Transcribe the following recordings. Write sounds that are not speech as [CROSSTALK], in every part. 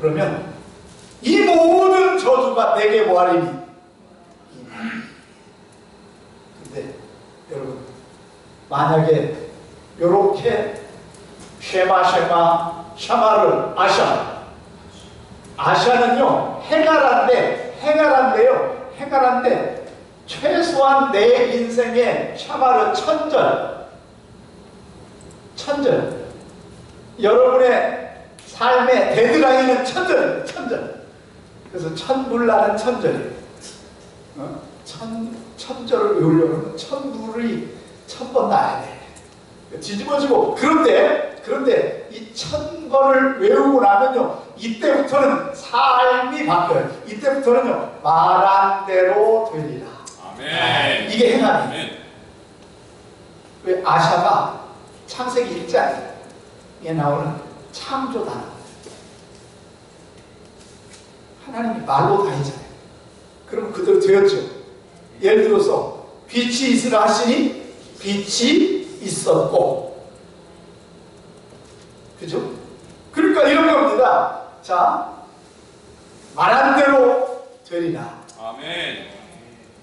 그러면 이 모든 저주가 내게 뭐하리니? 근데 여러분 만약에 이렇게 쉐마 쉐마 샤마를 아샤 아샤는요 행하란데 행하란데요 행하란데 최소한 내 인생의 샤마를 천절 천절 여러분의 삶의 데드라인은 천절 천절 그래서 천불나는 천절이에요 어? 천, 천절을 외우려면 천불이 천번 나야 돼 뒤집어지고 그런데 그런데 이 천 번을 외우고 나면요 이때부터는 삶이 바뀌어요 이때부터는요 말한 대로 되리라 아멘. 이게 행함이에요. 왜 아샤가 창세기 1장에 나오는 창조 단어 하나님이 말로 다 했잖아요. 그럼 그대로 되었죠. 예를 들어서 빛이 있으라 하시니 빛이 있었고. 그죠? 그러니까 이런 겁니다. 자 말한 대로 되리라. 아멘.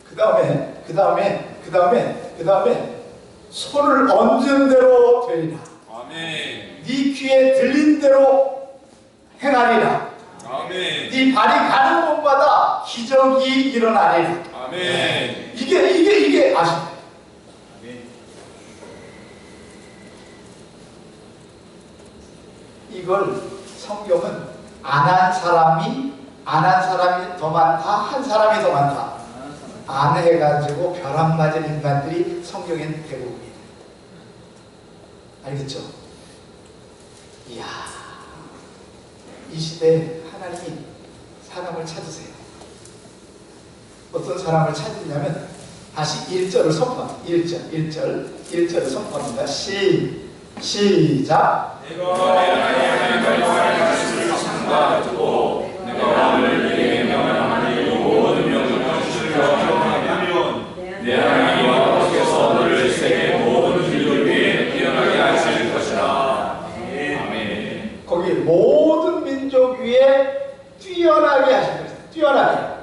그 다음에 그 다음에 그 다음에 그 다음에 손을 얹은 대로 되리라. 아멘. 네 귀에 들린 대로 행하리라 아멘. 네 발이 가는 곳마다 기적이 일어나리라 아멘. 이게 이게 이게 아십니까? 이걸 성경은 안 한 사람이 안 한 사람이 더 많다 한 사람이 더 많다 안 해가지고 벼락 맞은 인간들이 성경엔 대부분이에요 알겠죠? 이야 이 시대에 하나님이 사람을 찾으세요. 어떤 사람을 찾으냐면 다시 1절을 선포합니다. 1절 1절 1절을 선포합니다. 시, 시작. 내가 내 말씀을 상가하고 내가 오늘 뛰어나게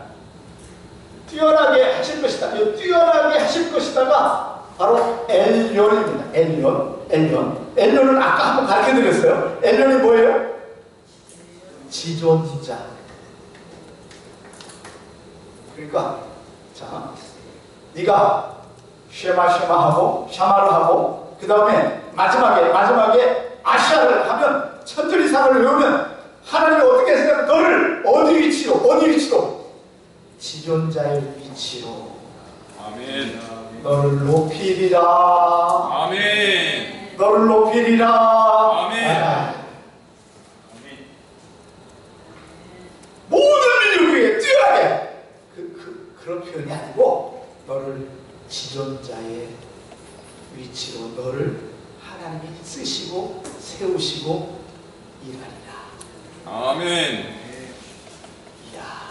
뛰어나게 하실 것이다. 이 뛰어나게 하실 것이다가 바로 엘련입니다. 엘련 엘련 엘련은 아까 한번 가르쳐 드렸어요. 엘련이 뭐예요? 지존자. 그러니까 자 네가 쉐마 쉐마 하고 샤마를 하고 그 다음에 마지막에 마지막에 아시아를 하면 천절 이상을 외우면 하나님이 어떻게 생각하면 너를 어디 위치로 어디 위치로 지존자의 위치로 아멘. 너를 높이리라 아멘. 너를 높이리라 아멘. 아. 모든 민족 위에 뛰어나게 그, 그, 그런 표현이 아니고 너를 지존자의 위치로 너를 하나님이 쓰시고 세우시고 일하리라 아멘. 이야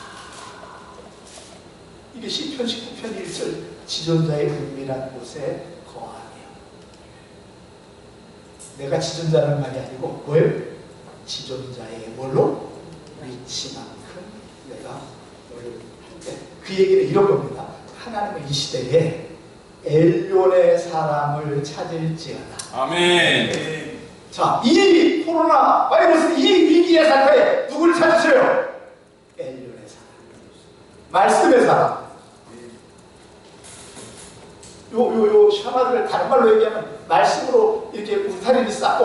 이게 시편 19편 1절 지존자의 은밀한 곳에 거하며 내가 지존자라는 말이 아니고 뭐예요? 지존자의 뭘로? 위치만큼 내가 너를 할때 그 얘기는 이런 겁니다 하나님은 이 시대에 엘론의 사람을 찾을지어다 아멘. 자, 이 코로나 바이러스 이 위기의 상태에 누굴 찾으세요? 엘륜의 사람. 말씀의 사람. 요, 요, 요, 샤마를 다른 말로 얘기하면 말씀으로 이렇게 울타리를 쌓고,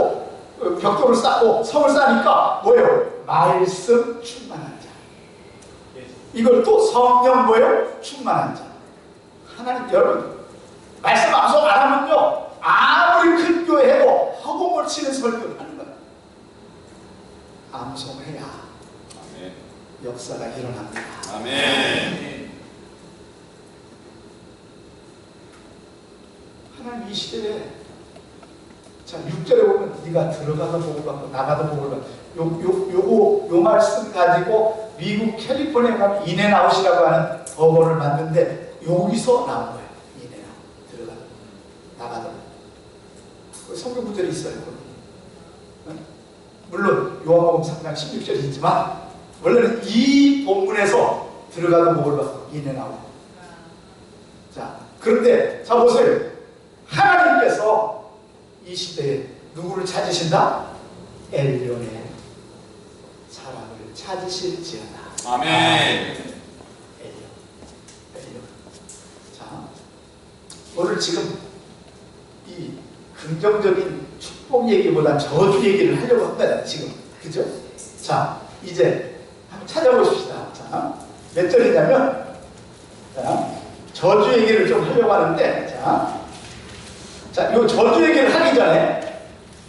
어, 벽돌을 쌓고, 성을 쌓으니까 뭐예요? 말씀 충만한 자. 이걸 또 성령 뭐예요? 충만한 자. 하나님 여러분, 말씀 암송 안 하면요, 허공을 치는 설교를 하는 거예요. 암송해야 아멘. 역사가 일어납니다. 아멘. 하나님 이 시대에 자 6절에 보면 네가 들어가도 복을 받고 나가도 복을 받고 요, 요, 요거 요 말씀 가지고 미국 캘리포니아 가면 인앤아웃이라고 하는 버거를 만드는데 여기서 나온 거예요. 인앤아웃 들어가도 나가도 그 성경 구절이 있어요. 물론 요한복음 3장 16절이 있지만 원래는 이 본문에서 들어가도 목을 받고 인해 나오고 자 그런데 자 보세요 하나님께서 이 시대에 누구를 찾으신다? 엘리온의 사람을 찾으실지어다 아멘. 엘리온 엘리온 자 오늘 지금 이 긍정적인 축복 얘기보다 저주 얘기를 하려고 합니다 지금 그죠? 자 이제 한번 찾아보십시다 자, 몇 절이냐면 자, 저주 얘기를 좀 하려고 하는데 자, 자, 요 저주 얘기를 하기 전에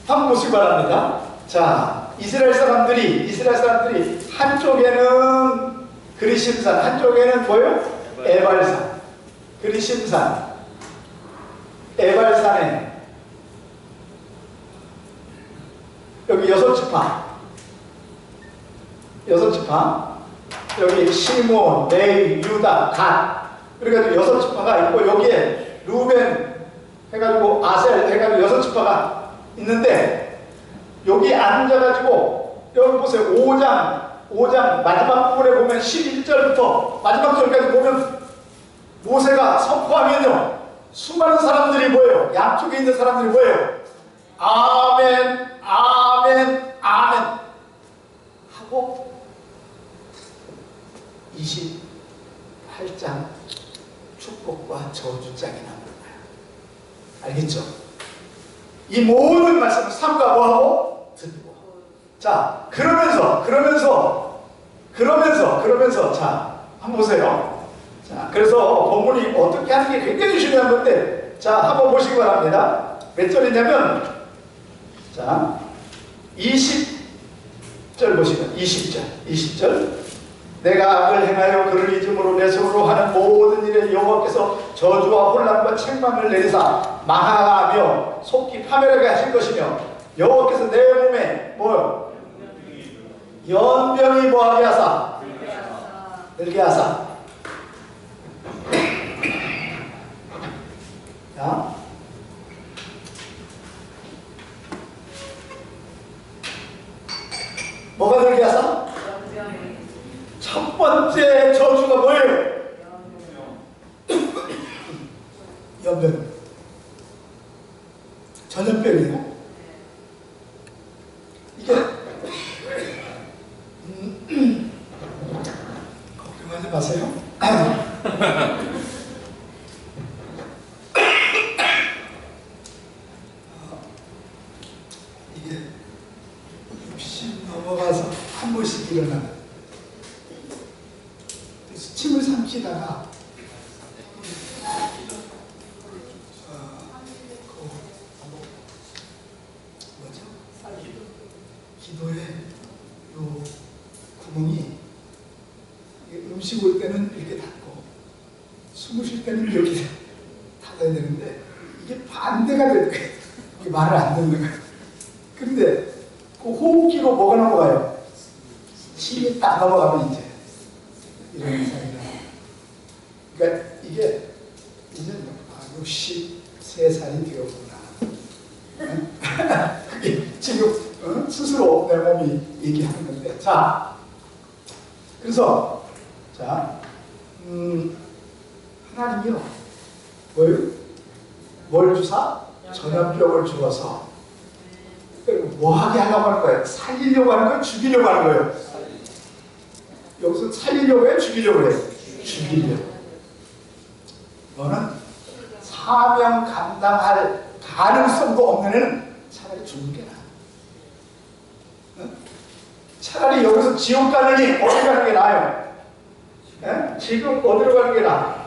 한번 보시기 바랍니다. 자, 이스라엘 사람들이 이스라엘 사람들이 한쪽에는 그리심산, 한쪽에는 뭐요? 에발산. 그리심산, 에발산에 여기 여섯 지파, 여섯 지파, 여기 시몬, 레이, 유다, 갓. 그래가지고 여섯 지파가 있고 여기에 루벤 해가지고 아셀 해가지고 여섯 지파가 있는데 여기 앉아가지고 여기 보세요. 5장 5장 마지막 부분에 보면 11절부터 마지막 절까지 보면 모세가 선포하면요. 수많은 사람들이 뭐예요. 양쪽에 있는 사람들이 뭐예요. 아멘 아멘 아멘 하고 28장 축복과 저주장이 나옵니다. 알겠죠? 이 모든 말씀을 삼가 뭐하고 듣고. 자, 그러면서, 그러면서, 그러면서, 그러면서, 자, 한번 보세요. 자, 그래서 본문이 어떻게 하는 게 굉장히 중요한 건데, 자, 한번 보시기 바랍니다. 몇 절이냐면, 자, 20절 보시면, 20절, 20절. 내가 악을 행하여 그를 잊음으로 내 손으로 하는 모든 일에 여호와께서 저주와 혼란과 책망을 내리사 망하며 속기 파멸하게 하실 것이며 여호와께서 내 몸에 뭐요? 연병이 뭐하게 하사 늘게 하사 자 뭐가 늘게 하사? 첫 번째 저주가 뭐예요? 연병. 전염병이에요. 이게 음, 걱정하지 마세요. 어, 이게 60 넘어가서 한 번씩 일어나는 그래서 침을 삼키다가 어, 그 뭐죠? 기도에 요 구멍이 이게 음식 올 때는 이렇게 닫고 숨을 쉴 때는 이렇게 닫아야 되는데 이게 반대가 될 거예요. 이게 말을 안 듣는 거예요. 근데 그 호흡기로 뭐가 넘어가요? 침이 딱 넘어가면 이제 이런 현상이 나요. 그러니까 이게 이제는 아, 63살이 되었구나. 응? [LAUGHS] 그게 지금 어? 스스로 내 몸이 얘기하는 건데. 자, 그래서 자, 음, 하나님이요. 뭘, 뭘 주사? 전염병을 주어서 뭐 하게 하려고 하는 거예요? 살리려고 하는 거예요? 죽이려고 하는 거예요? 여기서 살리려고 해? 죽이려고 해? 죽이려고. 너는 사명 감당할 가능성도 없는 애는 차라리 죽는 게 나아. 응? 차라리 여기서 지옥 가느니 어디 가는 게 나아요? 응? 지금 어디로 가는 게 나아?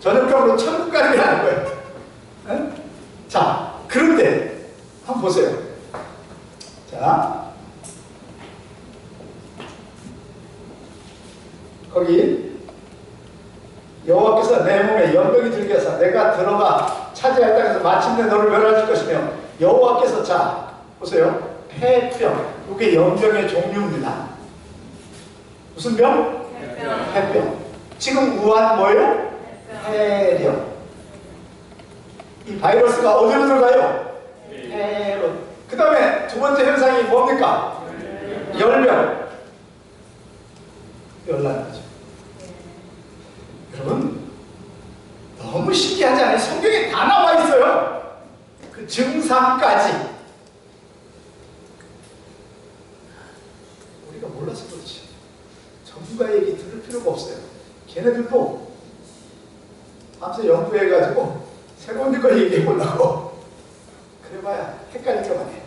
전염병으로 천국 가는 게 나은 거예요. 응? 자, 그런데 한번 보세요. 자, 거기 여호와께서 내 몸에 연병이 들게 하사 내가 들어가 차지할 땅에서 마침내 너를 멸하실 것이며 여호와께서 자 보세요 폐병 이게 연병의 종류입니다. 무슨 병? 폐병. 지금 우한 뭐예요? 폐렴. 이 바이러스가 어디로 들어가요? 폐로 그 다음에 두 번째 현상이 뭡니까? 열명. 열나는 거죠. 여러분, 너무 신기하지 않아요? 성경에 다 나와 있어요. 그 증상까지. 우리가 몰라서 그렇지. 전문가 얘기 들을 필요가 없어요. 걔네들도 밤새 연구해가지고 새로운 걸 얘기해 보려고. [LAUGHS] 그래봐야 헷갈릴까만 해.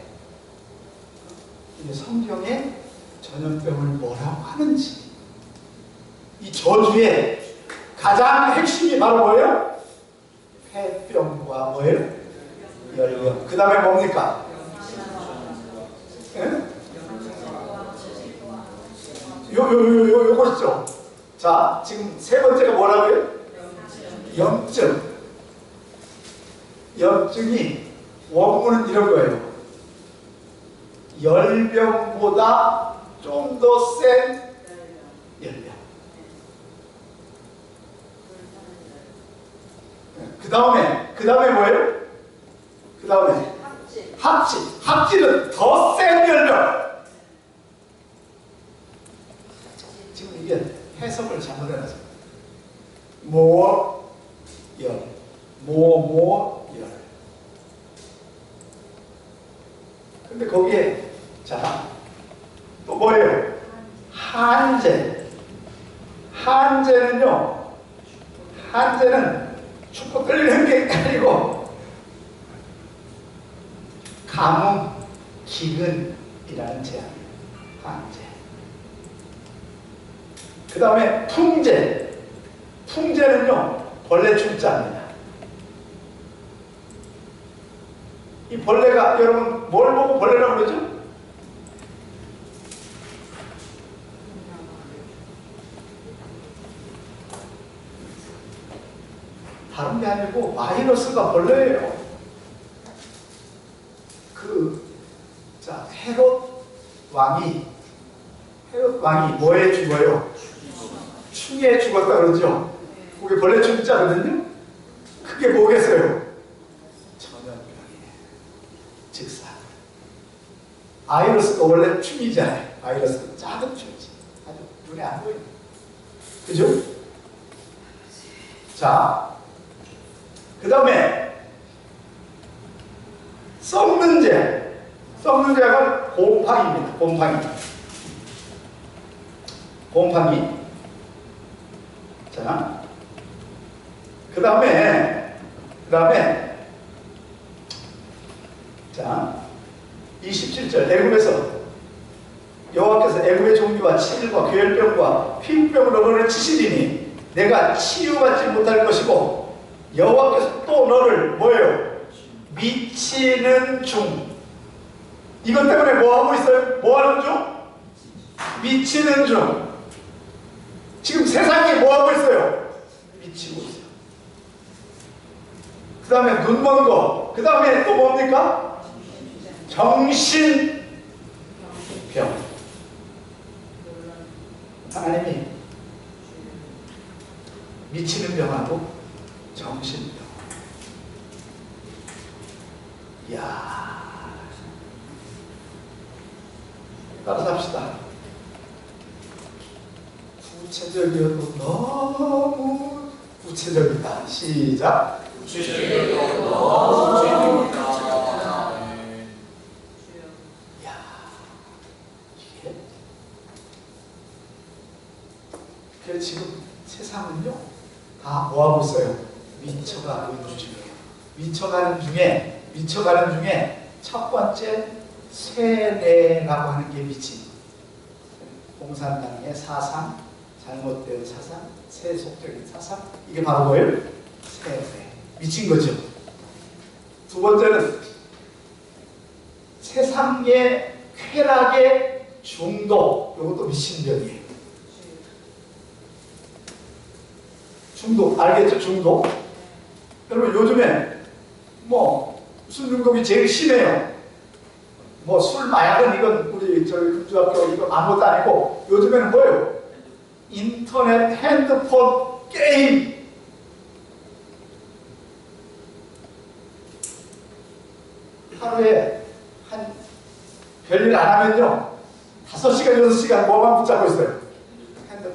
이게 성경에 전염병을 뭐라고 하는지. 이 저주의 가장 핵심이 바로 뭐예요? 폐병과 뭐예요? 열병. 그 다음에 뭡니까? 예? 요, 요, 요, 요, 요것이죠. 자, 지금 세 번째가 뭐라고요? 염증. 염증이 원문은 이런 거예요. 열병보다 좀 더 센 열병. 그 다음에, 그 다음에 뭐예요? 그 다음에 합질. 합질은 더센 열병. 지금 이게 해석을 잘못해놨어요. 모, 열. 모, 모, 열. 근데 거기에, 자, 또 뭐예요? 한제. 한제는요, 한제는 축구 끌리는 게 아니고, 가뭄, 기근이라는 제약이에요. 한제. 그 다음에 풍제. 풍제는요, 벌레 출자입니다. 이 벌레가, 여러분, 뭘 보고 벌레라고 그러죠? 다른 게 아니고 바이러스가 벌레예요. 그, 자, 헤롯 왕이, 헤롯 왕이 뭐에 죽어요? 충에 죽었다 그러죠? 그게 벌레 죽자거든요? 그게 뭐겠어요? 바이러스가 원래 충이잖아요. 바이러스는 작은 충이지. 아주 눈에 안 보이는. 그죠? 자, 그 다음에 썩는 재. 썩는 재가 곰팡이입니다. 곰팡이. 곰팡이. 자, 그 다음에, 그 다음에, 자, 27절, 애굽에서 여호와께서 애굽의 종류와 치질과 괴혈병과 피부병을 너를 치시리니 내가 치유받지 못할 것이고 여호와께서 또 너를 뭐예요? 미치는 중. 이것 때문에 뭐 하고 있어요? 뭐 하는 중? 미치는 중. 지금 세상이 뭐 하고 있어요? 미치고 있어요. 그 다음에 눈 먼 거. 그 다음에 또 뭡니까? 정신병. 하나님이 미치는 병하고 정신병. 이야. 따라서 합시다. 구체적이어도 너무 구체적이다. 시작. 이야. 이게 그래 지금 세상은요 다 뭐하고 있어요? 미쳐가는 중이에요. 미쳐가는 중에 미쳐가는 중에 첫 번째 세뇌라고 하는 게 미친 공산당의 사상, 잘못된 사상, 세속적인 사상 이게 바로 뭐예요? 세뇌 미친 거죠. 두 번째는 세상의 쾌락의 중독 이것도 미친 병이에요. 중독 알겠죠? 중독. 여러분 요즘에 뭐 무슨 중독이 제일 심해요. 뭐 술 마약은 이건 우리 저희 금주학교 이거 아무것도 아니고 요즘에는 뭐예요? 인터넷, 핸드폰, 게임. 하루에 한 별일 안 하면요 다섯 시간 여섯 시간 뭐만 붙잡고 있어요 핸드폰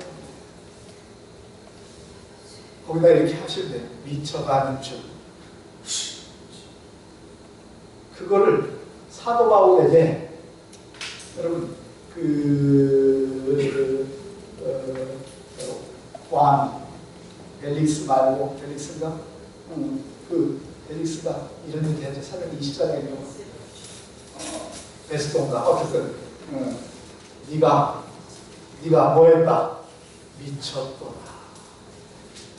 거기다 이렇게 하시면 돼요 미쳐가는 중 그거를 사도 바울에게 여러분 그 어, 어, 왕 벨릭스 말고 벨릭스가 음, 그 벨릭스가 이런 얘기 하죠. 424장에 어, 베스도인가 어쨌든 어, 네가 네가 뭐했다 미쳤도다.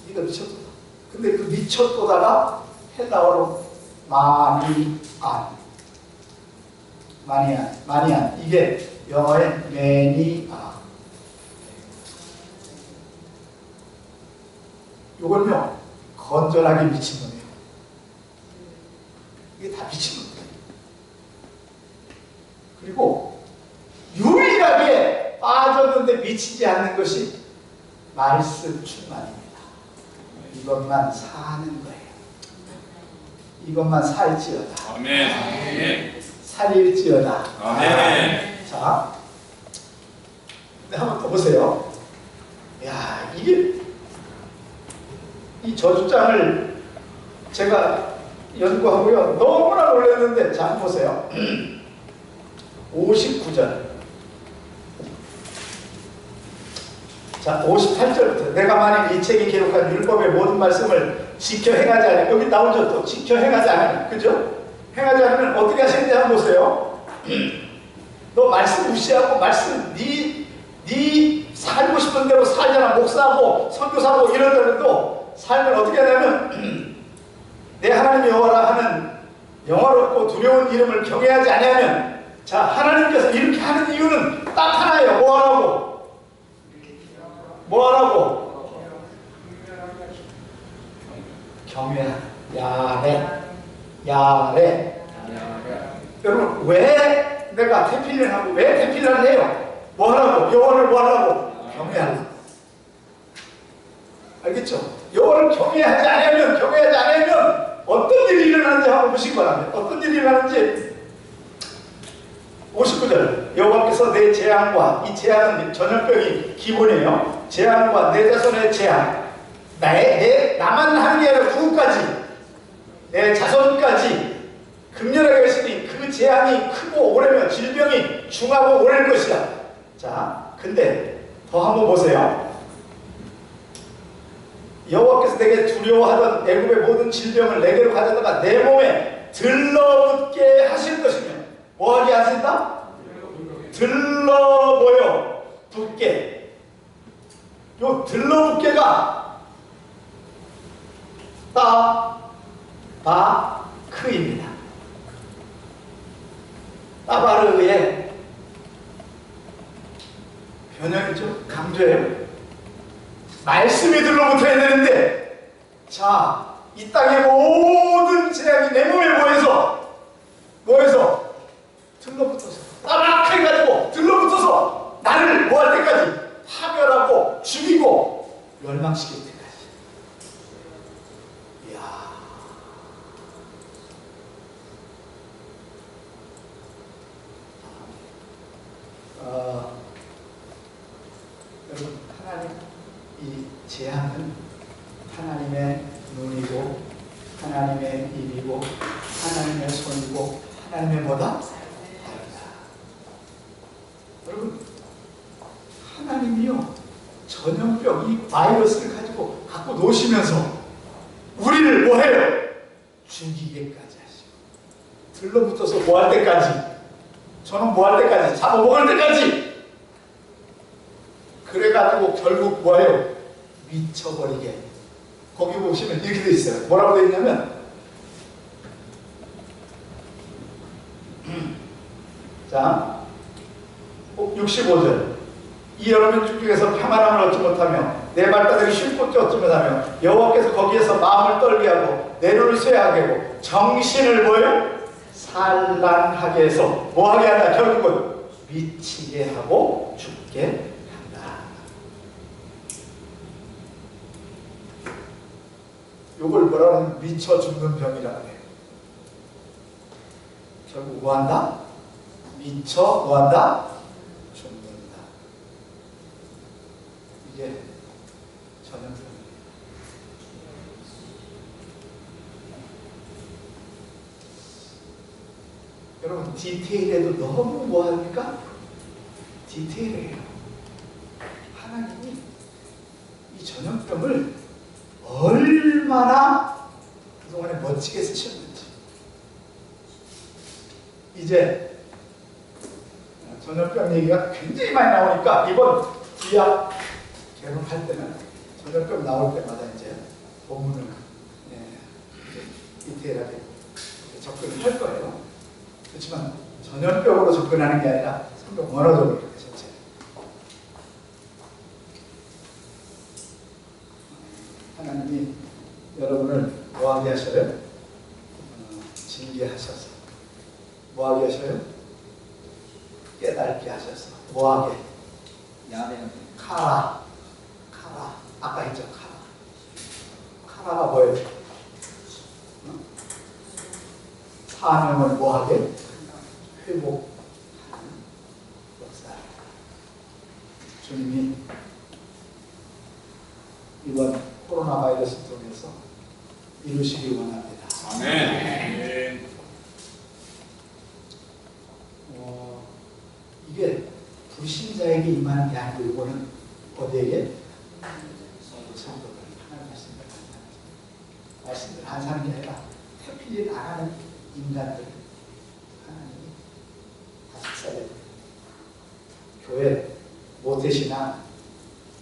네가 미쳤도다. 근데 그 미쳤도다가 헬라어로 마니안 마니안 마니안 이게 영어의 매니아 요건요 건전하게 미친 거네요. 이게 다 미친 겁니다. 그리고 유일하게 빠졌는데 미치지 않는 것이 말씀 충만입니다. 이것만 사는 거예요. 이것만 살지어다. 아멘. 아멘. 살일지어다. 아멘. 자, 네, 한번 더 보세요. 야, 이게 이 저주장을 제가 연구하고요. 너무나 놀랐는데, [CLEARS THROAT] 자, 한번 보세요. 59절. 자, 58절부터 내가 만일 이 책에 기록한 율법의 모든 말씀을 지켜 행하지 않으면 여기 나오죠 또. 지켜 행하지 않으면 그죠? 행하지 않으면 어떻게 하시는지 한번 보세요. [CLEARS THROAT] 너 말씀 무시하고 말씀 네, 네 살고 싶은 대로 살잖아. 목사하고 선교사하고 이러더라도 삶을 어떻게 하냐면 [CLEARS THROAT] 내 하나님 여호와라 하는 영화롭고 두려운 이름을 경외하지 아니하면 자 하나님께서 이렇게 하는 이유는 딱 하나예요. 뭐 하라고? 뭐 하라고 경외. 야래. 야래. 여러분 왜 내가 태필을 하고 왜 태필을 해요? 뭐 하라고? 여호와를 뭐 하라고? 경외하라고 알겠죠? 여호와를 경외하지 않으면 경외하지 않으면 어떤 일이 일어나는지 한번 보신 거라면 어떤 일이 일어나는지. 59절. 여호와께서 내 재앙과 이 재앙은 전염병이 기본이에요. 재앙과 내 자손의 재앙 나의 내 나만 게 아니라 누구까지 내 자손까지 극렬하게 했으니 그 재앙이 크고 오래면 질병이 중하고 오래일 것이다. 자 근데 더 한번 보세요. 여호와께서 내게 두려워하던 애굽의 모든 질병을 내게로 가져다가 내 몸에 들러붙게 하실 것이며 뭐하게 하신다? 들러보여. 붙게. 요 들러붙게가 따, 바, 크입니다. 따바르의 변형이죠 강조예요. 말씀이 들러붙어야 되는데 자, 이 땅의 모든 재앙이 내 몸에 뭐해서 뭐해서 들러붙어서 따박해 가지고 들러붙어서 나를 뭐할 때까지 파멸하고 죽이고 멸망시킬 때까지 이야 어, 여러분 하나님 이 재앙은 하나님의 눈이고 하나님의 입이고 하나님의 손이고 하나님의 뭐다? 여러분 하나님이요 전염병 이 바이러스를 가지고 갖고 노시면서 우리를 뭐해요? 죽이게까지 하시고 들러붙어서 뭐 할 때까지 저는 뭐 할 때까지 잡아먹을 때까지 그래가지고 결국 뭐예요? 미쳐버리게. 거기 보시면 이렇게 돼 있어요. 뭐라고 돼 있냐면, 자, 65절. 이 여러분 중에서 평안함을 얻지 못하며 내 발바닥이 쉴 곳도 얻지 못하며 여호와께서 거기에서 마음을 떨게 하고 내 눈을 쇠하게 하고 정신을 뭐요? 산란하게 해서 뭐하게 한다? 결국은 미치게 하고 죽게 한다. 요걸 뭐라 하면 미쳐 죽는 병이라고 해요. 결국 뭐 한다? 미쳐 뭐한다? 이게 전염병이에요. 여러분 디테일에도 너무 뭐합니까? 디테일해요. 하나님이 이 전염병을 얼마나 그동안에 멋지게 쓰셨는지 이제 전염병 얘기가 굉장히 많이 나오니까 이번 기약 개론할 때는 전염병 나올 때마다 이제 본문을 예, 디테일하게 접근을 할 거예요. 그렇지만 전염병으로 접근하는 게 아니라 성경 원어적으로 이렇게 전체. 하나님이 여러분을 뭐하게 하셔요? 어, 징계하셔서 뭐하게 하셔요? 깨닫게 하셔서 뭐하게? 야대는 카라 카라 아까 했죠 카라 카라가 뭐예요? 어? 사명을 뭐하게? 회복하는 역사 주님이 이번 코로나 바이러스 통해서 이루시기 원합니다. 아멘. 어, 이게 불신자에게 이거는 어디에게? 성도들 하나님 말씀을 말씀을 안 사는 게 아니라 태필을 안 하는 인간들 하나님이 다섯 살에 교회 모태신앙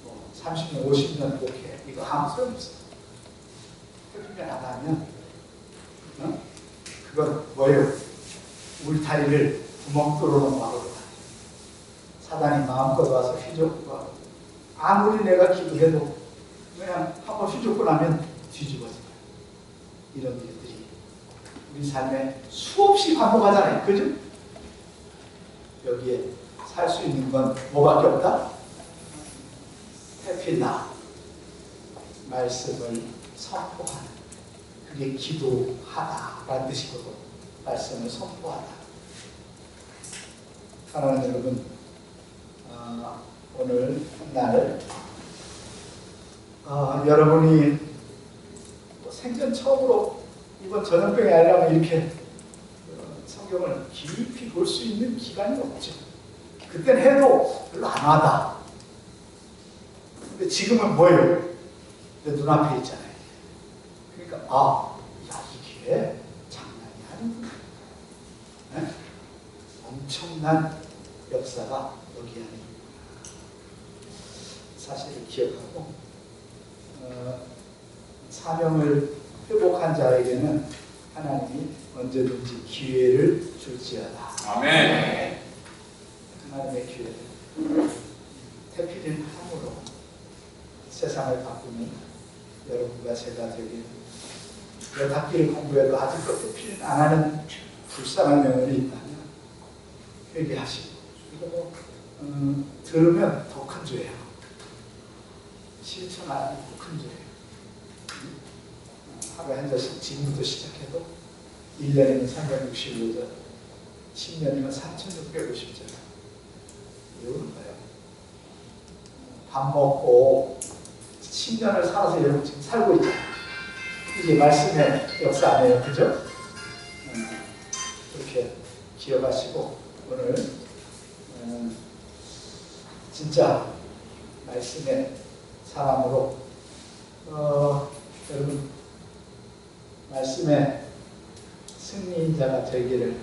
뭐 30년 50년 목회 이거 아무 소용없어 태필을 안 하면 어? 그건 뭐예요? 울타리를 구멍 뚫어놓은 마을로 사단이 마음껏 와서 휘젓고 가고 아무리 내가 기도해도 그냥 한번 휘젓고 나면 뒤집어져요. 이런 일들이 우리 삶에 수없이 반복하잖아요. 그죠? 여기에 살 수 있는 건 뭐밖에 없다? 태필나 말씀을 선포하는 그게 기도하다라는 뜻이거든. 말씀을 선포하다. 사랑하는 여러분, 아, 오늘 날 아, 여러분이 뭐 생전 처음으로 이번 전염병에 알려면 이렇게 어, 성경을 깊이 볼 수 있는 기간이 없죠. 그때는 해도 별로 안 와다. 근데 지금은 뭐예요? 내 눈앞에 있잖아요. 그러니까 아, 야 이게 장난이 아니구나. 네? 엄청난 역사가 여 기 안에 있구나. 사실을 기억하고 어, 사명을 회복한 자에게는 하나님이 언제든지 기회를 줄지어다. 아멘. 하나님의 기회를 태필인 함으로 세상을 바꾸는 여러분과 제가 되길 몇 학기를 공부해도 아직도 태필 안 하는 불쌍한 면이 있다면 회개하시고 그리고 음, 들으면 더 큰 죄예요. 실천 안 하면 더 큰 죄예요. 음? 하루에 한 잔씩 지금부터 시작해도 1년이면 365절 10년이면 3650절 이유는 뭐예요? 밥 먹고 10년을 살아서 여러분 지금 살고 있잖아요. 이게 말씀의 역사 아니에요. 그죠? 음, 그렇게 기억하시고 오늘 음, 진짜 말씀의 사람으로 어, 여러분 말씀의 승리인자가 되기를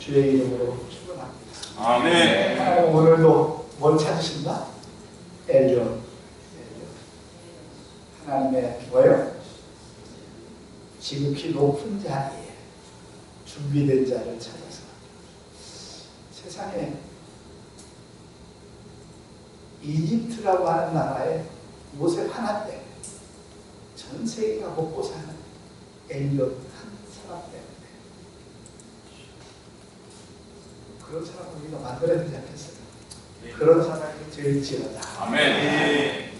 주의 이름으로 축원합니다. 아멘. 하나님 오늘도 뭘 찾으신다? 엘리온. 엘리온. 하나님의 뭐예요? 지극히 높은 자리에 준비된 자를 찾아서 세상에 이집트라고 하는 나라에 요셉 하나 때문에 전 세계가 먹고 사는 엘리온 한 사람 때문에 그런 사람을 우리가 만들어야 되지 않겠어요? 그런 사람이 될지어다. 아멘.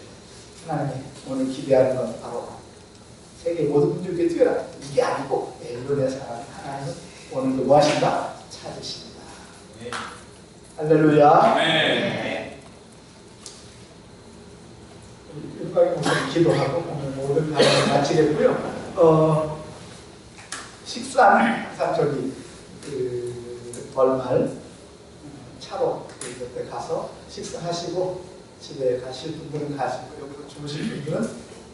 하나님이 오늘 기대하는 건 바로 세계 모든 분들께 뛰어라. 이게 아니고 엘론의 사람 하나님은 오늘도 뭐 하신다? 찾으신다. 할렐루야. 아멘. 윤곽이 목사님 기도하고 오늘 모든 단어를 마치겠고요. 어, 항상 저기 그 월말 차로 그때 가서 식사하시고 집에 가실 분들은 가시고 여기서 주무실 분들은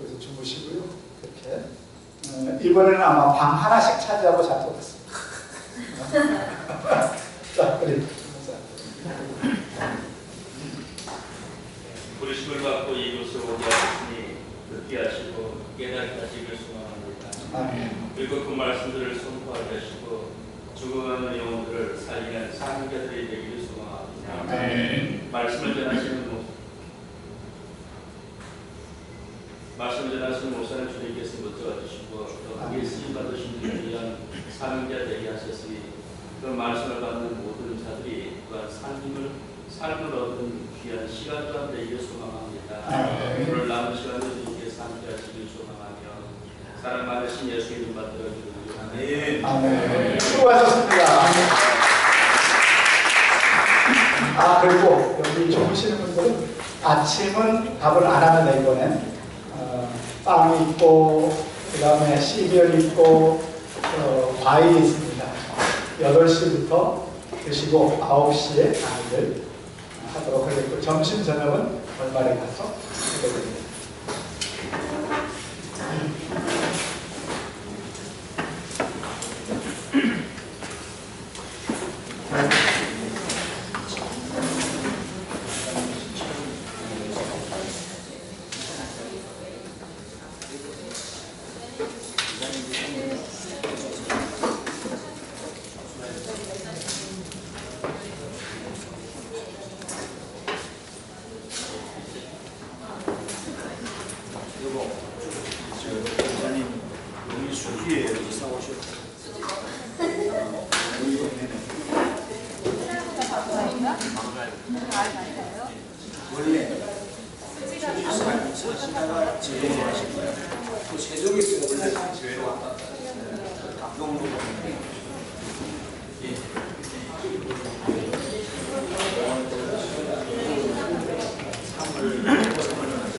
여기서 주무시고요. 그렇게 어, 이번에는 아마 방 하나씩 차지하고 같습니다. [LAUGHS] 자, 목사님. 부르심을 받고 이곳에 오게 하시니 듣게 하시고 하시길 소망합니다. 아멘. 그리고 그 말씀들을 선포하게 하시고 죽어가는 영혼들을 살리는 사명자들이 되기를 소망합니다. 아멘. 말씀을 전하시는 목 말씀을 전하시는 목사님 주님께서 붙잡아 주시고 또 크게 쓰임 받으신 분을 위한 사명자 되게 하셨으니 그 말씀을 받는 모든 자들이 또한 삶을 삶을 얻은 귀한 시간 또한 되기를 소망합니다. 오늘 남은 시간을 사랑 많으신 예수 이름 받들어 주옵니다. 아멘. 수고하셨습니다. 아 그리고 여기 주무시는 분들은 아침은 밥을 안 하면 돼 이번엔 어, 빵이 있고 그 다음에 시리얼 있고 어, 과일이 있습니다. 8시부터 드시고 9시에 아이들 하도록 하겠고 점심 저녁은 월말에 가서 됩니다. 목